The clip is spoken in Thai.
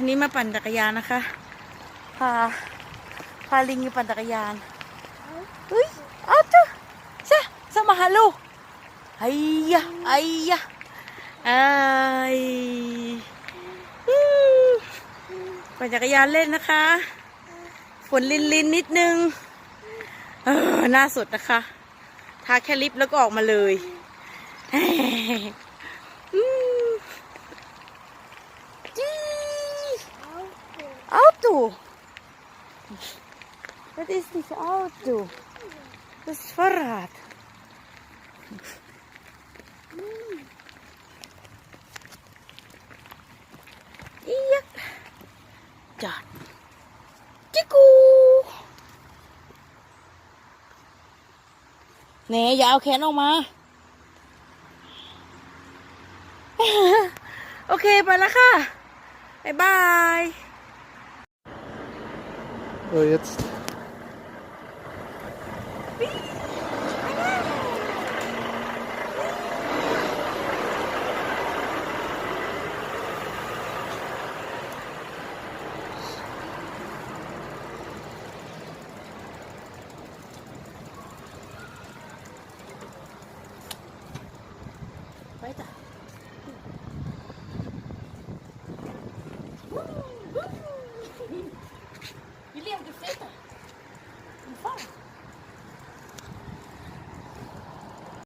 อันนี้มาปั่นจักรยานนะคะ พา พาลิงมาปั่นจักรยานเฮ้ยเอาจ้ะจ้ะสมาฮาลูไอ้ยะไอ้ยะไอ้อืมปั่นจักรยานเล่นนะคะ ฝนลินลินๆนิดนึง เออหน้าสดนะคะ ทาแค่ลิปแล้วก็ออกมาเลย อืมจี Auto. Dat is niet auto. Dat is Fahrrad. Ja. Ja. Chiku. เน่อย่าเอาแขนออกมา โอเค ไปแล้วค่ะ บ๊ายบาย Aber jetzt. Weiter.